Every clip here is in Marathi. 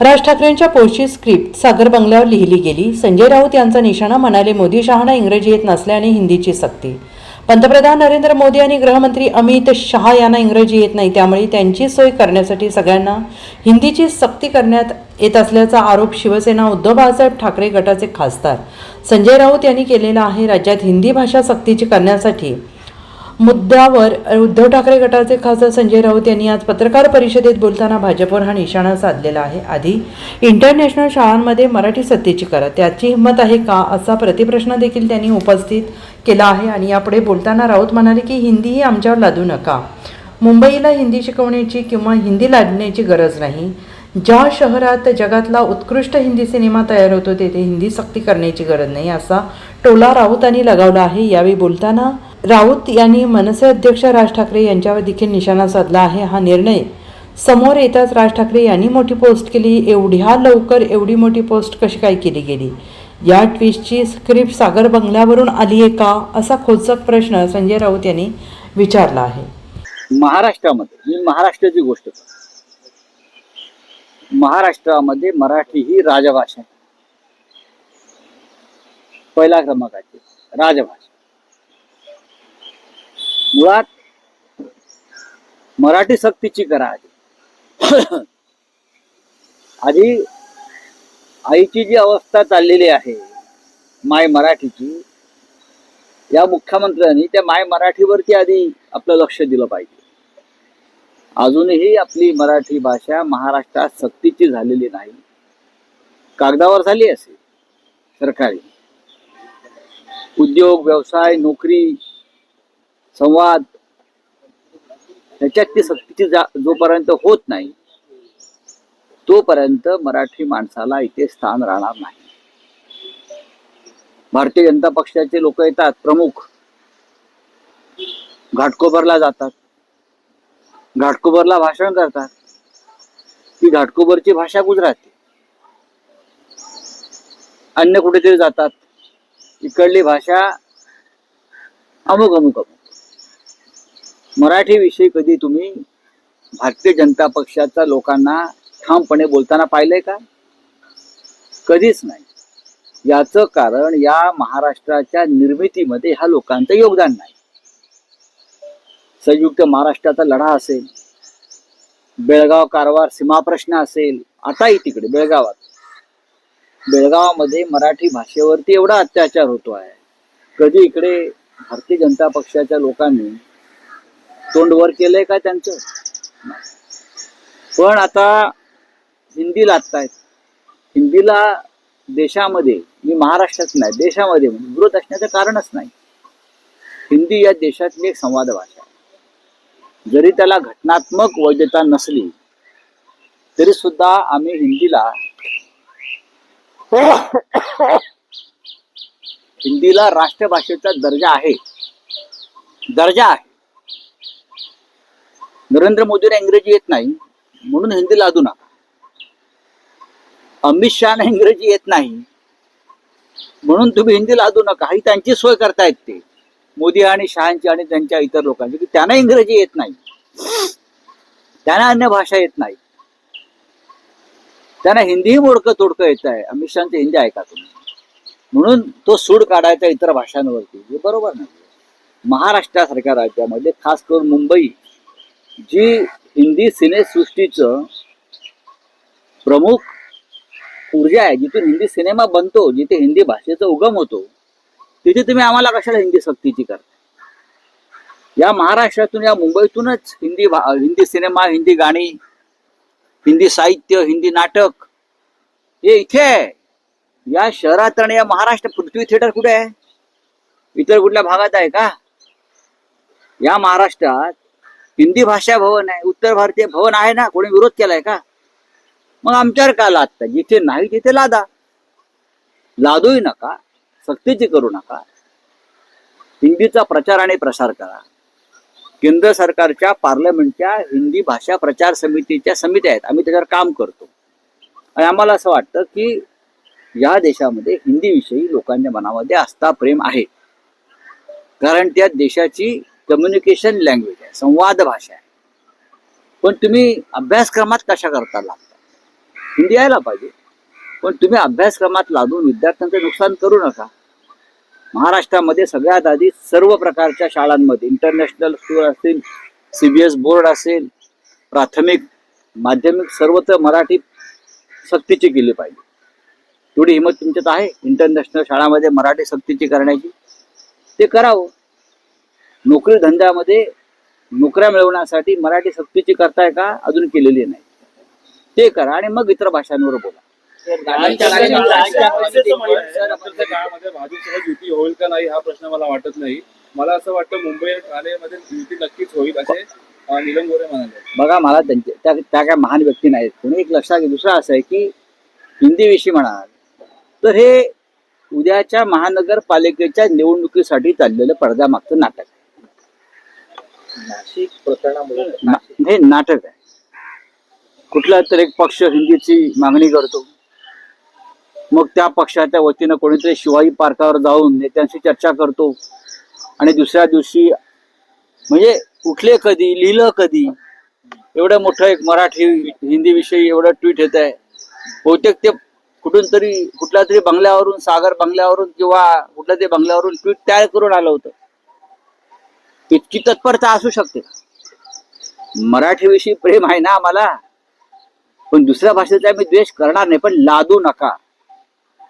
राज ठाकरेंच्या पोस्टची स्क्रिप्ट सागर बंगल्यावर लिहिली गेली. संजय राऊत यांचा निशाणा म्हणाले मोदी शहाणा इंग्रजी येत नसल्याने हिंदीची सक्ती. पंतप्रधान नरेंद्र मोदी आणि गृहमंत्री अमित शहा यांना इंग्रजी येत नाही त्यामुळे त्यांची सोय करण्यासाठी सगळ्यांना हिंदीची सक्ती करण्यात येत असल्याचा आरोप शिवसेना उद्धव बाळासाहेब ठाकरे गटाचे खासदार संजय राऊत यांनी केलेला आहे. राज्यात हिंदी भाषा सक्तीची करण्यासाठी मुद्द्यावर उद्धव ठाकरे गटाचे खासदार संजय राऊत यांनी आज पत्रकार परिषदेत बोलताना भाजपवर हा निशाणा साधलेला आहे. आधी इंटरनॅशनल शाळांमध्ये मराठी सत्तेची करा त्याची हिंमत आहे का? असा प्रतिप्रश्न देखील त्यांनी उपस्थित केला आहे. आणि यापुढे बोलताना राऊत म्हणाले की हिंदी ही आमच्यावर लादू नका. मुंबईला हिंदी शिकवण्याची किंवा हिंदी लादण्याची गरज नाही. ज्या शहरात जगातला उत्कृष्ट हिंदी सिनेमा तयार होतो तेथे हिंदी सक्ती करण्याची गरज नाही असा टोला राऊतांनी लगावला आहे. यावेळी बोलताना राऊत यांनी मनसे अध्यक्ष राज ठाकरे यांच्यावर देखील निशाणा साधला आहे. हा निर्णय समोर येताच राज ठाकरे यांनी मोठी पोस्ट केली. एवढ्या लवकर एवढी मोठी पोस्ट कशी काय केली गेली? या ट्विस्टची स्क्रिप्ट सागर बंगल्यावरून आली आहे का? असा खोचक प्रश्न संजय राऊत यांनी विचारला आहे. महाराष्ट्रामध्ये मी महाराष्ट्राची गोष्ट महाराष्ट्रामध्ये मराठी ही राजभाषा आहे. पहिला क्रमांकाची राजभाषा. मुळात मराठी सक्तीची करा आधी. आधी आईची जी अवस्था चाललेली आहे माय मराठीची या मुख्यमंत्र्यांनी त्या माय मराठीवरती आधी आपलं लक्ष दिलं पाहिजे. अजूनही आपली मराठी भाषा महाराष्ट्रात सक्तीची झालेली नाही. कागदावर झाली असेल सरकारी. उद्योग व्यवसाय नोकरी संवाद. त्याच्यात ती सक्तीची जा जोपर्यंत होत नाही तोपर्यंत मराठी माणसाला इथे स्थान राहणार नाही. भारतीय जनता पक्षाचे लोक येतात प्रमुख. घाटकोबरला जातात. घाटकोबरला भाषण करतात. ती घाटकोबरची भाषा गुजराती. अन्य कुठेतरी जातात. इकडली भाषा अमुक अमुक अमुक मराठी विषय कधी तुम्ही भारतीय जनता पक्षाच्या लोकांना ठामपणे बोलताना पाहिलंय का? कधीच नाही. याचं कारण या महाराष्ट्राच्या निर्मितीमध्ये ह्या लोकांचं योगदान नाही. संयुक्त महाराष्ट्राचा लढा असेल बेळगाव कारवार सीमा प्रश्न असेल आताही तिकडे बेळगावात. बेळगावामध्ये मराठी भाषेवरती एवढा अत्याचार होतो आहे कधी इकडे भारतीय जनता पक्षाच्या लोकांनी तोंड वर केलंय का त्यांचं? पण आता हिंदी लागतायत हिंदीला देशामध्ये मी महाराष्ट्रात नाही देशामध्ये म्हणजे विरोध असण्याचं कारणच नाही. हिंदी या देशातली एक संवाद भाषा आहे. जरी त्याला घटनात्मक वैधता नसली तरी सुद्धा आम्ही हिंदीला हिंदीला राष्ट्रभाषेचा दर्जा आहे. दर्जा आहे. नरेंद्र मोदीला इंग्रजी येत नाही म्हणून हिंदी लादू नका. अमित शहाना इंग्रजी येत नाही म्हणून तुम्ही हिंदी लादू नका. ही त्यांची सोय करतायत ते. मोदी आणि शहांची आणि त्यांच्या इतर लोकांची की त्यांना इंग्रजी येत नाही. त्यांना अन्य भाषा येत नाही. त्यांना हिंदीही मोडकं तोडकं येत आहे. अमित शहाचं हिंदी ऐका तुम्ही. म्हणून तो सूड काढायचा इतर भाषांवरती. हे बरोबर नाही. महाराष्ट्रासारख्या राज्यामध्ये खास करून मुंबई जी हिंदी सिनेसृष्टीचं प्रमुख ऊर्जा आहे जिथून हिंदी सिनेमा बनतो जिथे हिंदी भाषेचा उगम होतो तिथे तुम्ही आम्हाला कशाला हिंदी सक्तीची करता या महाराष्ट्रातून या मुंबईतूनच हिंदी भा- हिंदी सिनेमा हिंदी गाणी हिंदी साहित्य हिंदी नाटक हे इथे आहे. या शहरात आणि या महाराष्ट्र पृथ्वी थिएटर कुठे आहे? इतर कुठल्या भागात आहे का? या महाराष्ट्रात हिंदी भाषा भवन आहे उत्तर भारतीय भवन आहे ना कोणी विरोध केलाय का? मग आमच्यावर का लादता? जिथे नाही तिथे लादा. लादूही नका सक्तीची करू नका. हिंदीचा प्रचार आणि प्रसार करा. केंद्र सरकारच्या पार्लमेंटच्या हिंदी भाषा प्रचार समितीच्या समित्या आहेत. आम्ही त्याच्यावर काम करतो. आणि आम्हाला असं वाटतं की या देशामध्ये हिंदीविषयी लोकांच्या मनामध्ये आस्था प्रेम आहे. कारण त्या देशाची कम्युनिकेशन लँग्वेज आहे संवाद भाषा आहे. पण तुम्ही अभ्यासक्रमात कशा करता लागता? हिंदी यायला पाहिजे. पण तुम्ही अभ्यासक्रमात लादून विद्यार्थ्यांचं नुकसान करू नका. महाराष्ट्रामध्ये सगळ्यात आधी सर्व प्रकारच्या शाळांमध्ये इंटरनॅशनल स्कूल असतील सी बी एस बोर्ड असेल प्राथमिक माध्यमिक सर्वत्र मराठी सक्तीची केली पाहिजे. तेवढी हिंमत तुमच्यात आहे? इंटरनॅशनल शाळामध्ये मराठी सक्तीची करण्याची? ते करावं. नोकरी धंद्यामध्ये नोकऱ्या मिळवण्यासाठी मराठी सक्तीची करताय का? अजून केलेली नाही. ते करा आणि मग इतर भाषांवर बोला. युती होईल का नाही हा प्रश्न मला वाटत नाही. मला असं वाटतं मुंबई युती नक्कीच होईल असे नीलम गोरे म्हणाले. बघा मला त्यांचे त्या त्या काय महान व्यक्ती नाहीत. कोणी एक लक्षात दुसरं असं आहे की हिंदीविषयी म्हणाल तर हे उद्याच्या महानगरपालिकेच्या निवडणुकीसाठी चाललेलं पडद्यामागचं नाटक आहे. नाशिक प्रकरणामुळे ना- हे नाटक आहे. कुठला तर एक पक्ष हिंदीची मागणी करतो. मग त्या पक्षाच्या वतीनं कोणीतरी शिवाजी पार्कावर जाऊन नेत्यांशी चर्चा करतो. आणि दुसऱ्या दिवशी म्हणजे उठले कधी लिहिलं कधी एवढं मोठं एक मराठी हिंदी विषयी एवढं ट्विट येत आहे. बहुतेक ते कुठून तरी कुठल्या तरी बंगल्यावरून सागर बंगल्यावरून किंवा कुठल्या तरी बंगल्यावरून ट्विट तयार करून आलं होतं. इतकी तत्परता असू शकते. मराठीविषयी प्रेम आहे ना आम्हाला? पण दुसऱ्या भाषेचा मी द्वेष करणार नाही पण लादू नका.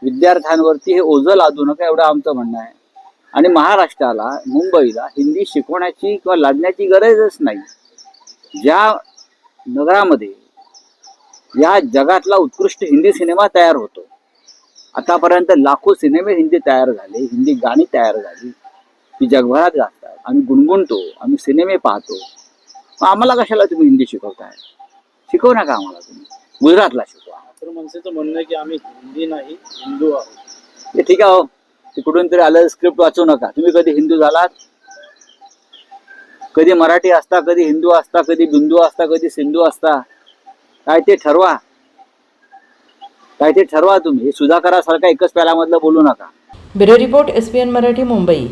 विद्यार्थ्यांवरती हे ओझं लादू नका एवढं आमचं म्हणणं आहे. आणि महाराष्ट्राला मुंबईला हिंदी शिकवण्याची किंवा लादण्याची गरजच नाही. ज्या नगरामध्ये या जगातला उत्कृष्ट हिंदी सिनेमा तयार होतो आतापर्यंत लाखो सिनेमे हिंदी तयार झाले हिंदी गाणी तयार झाली ती जगभरात गाजतात आम्ही गुणगुणतो आम्ही सिनेमे पाहतो. मग आम्हाला कशाला तुम्ही हिंदी शिकवताय? शिकवू नका आम्हाला तुम्ही. गुजरातला शिकवा. तर मनसेचं म्हणणं आहे की आम्ही हिंदी नाही हिंदू आहोत. ते ठीक आहे हो. ते कुठून तरी आलं स्क्रिप्ट वाचू नका. तुम्ही कधी हिंदू झालात? कधी मराठी असता कधी हिंदू असता कधी बिंदू असता कधी सिंधू असता. काय ते ठरवा. काय ते ठरवा तुम्ही. हे सुधाकरासारखा एकच प्यालामधलं बोलू नका. Bureau report S P N Marathi Mumbai.